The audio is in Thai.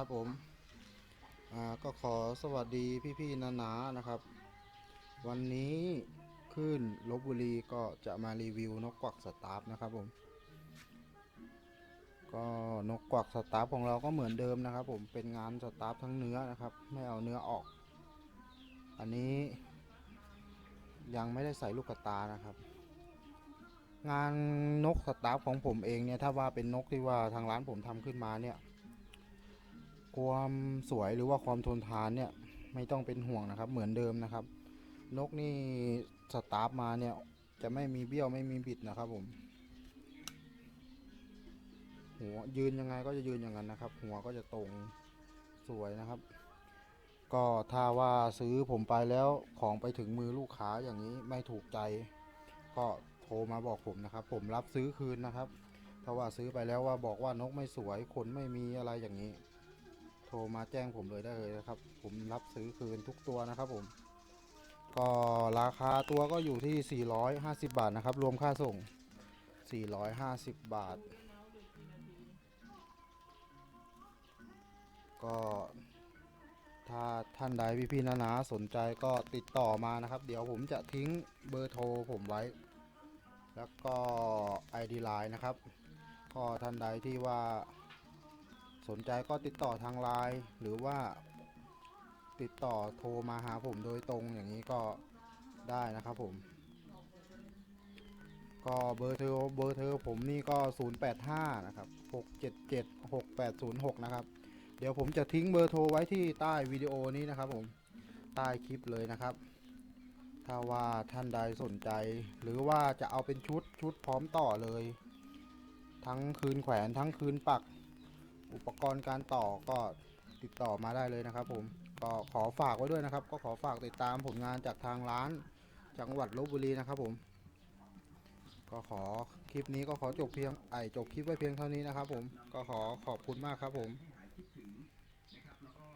ครับผมอ่าก็ขอสวัสดีพี่ๆนานานะครับ วันนี้ขึ้นลบบุรีก็จะมารีวิวนกกวักสตาฟนะครับผมก็นกกวักสตาฟของเราก็เหมือนเดิมนะครับ ผมเป็นงานสตาฟทั้งเนื้อนะครับ ไม่เอาเนื้อออก อันนี้ยังไม่ได้ใส่ลูกตานะครับ งานนกสตาฟของผมเองเนี่ยถ้าว่าเป็นนกที่ว่าทางร้านผมทำขึ้นมาเนี่ย ความสวยหรือว่าความทนทานเนี่ยไม่ต้องเป็นห่วงนะครับ เหมือนเดิมนะครับ นกนี่สตาร์ฟมาเนี่ยจะไม่มีเบี้ยวไม่มีบิดนะครับผม หัวยืนยังไงก็จะยืนอย่างนั้นนะครับ หัวก็จะตรงสวยนะครับ ก็ถ้าว่าซื้อผมไปแล้วของไปถึงมือลูกค้าอย่างนี้ไม่ถูกใจ ก็โทรมาบอกผมนะครับ ผมรับซื้อคืนนะครับเพราว่าซื้อไปแล้วว่าบอกว่านกไม่สวยขนไม่มีอะไรอย่างนี้ โทรมาแจ้งผมเลยได้เลยนะครับ ผมรับซื้อคืนทุกตัวนะครับผม ก็ราคาตัวก็อยู่ที่ 450 บาทนะครับ รวมค่าส่ง 450 บาท ก็ถ้าท่านใดพี่ๆนานาสนใจก็ติดต่อมานะครับ เดี๋ยวผมจะทิ้งเบอร์โทรผมไว้ แล้วก็ ID Line นะครับ ก็ท่านใดที่ว่า สนใจก็ติดต่อทางไลน์หรือว่าติดต่อโทรมาหาผมโดยตรงอย่างนี้ก็ได้นะครับผม ก็เบอร์โทรเบอร์โทรผมนี่ก็ 085 นะครับ 677 6806 นะครับ เดี๋ยวผมจะทิ้งเบอร์โทรไว้ที่ใต้วิดีโอนี้นะครับผม ใต้คลิปเลยนะครับ ถ้าว่าท่านใดสนใจ หรือว่าจะเอาเป็นชุดชุดพร้อมต่อเลย ทั้งคืนแขวนทั้งคืนปัก อุปกรณ์การต่อก็ติดต่อมาได้เลยนะครับ ผมก็ขอฝากไว้ด้วยนะครับ ก็ขอฝากติดตามผลงานจากทางร้าน จังหวัดลบบุรีนะครับ ผม ก็ขอคลิปนี้ก็ขอจบเพียงไอจบคลิปไว้เพียงเท่านี้นะครับ ผมก็ขอขอบคุณมากครับผม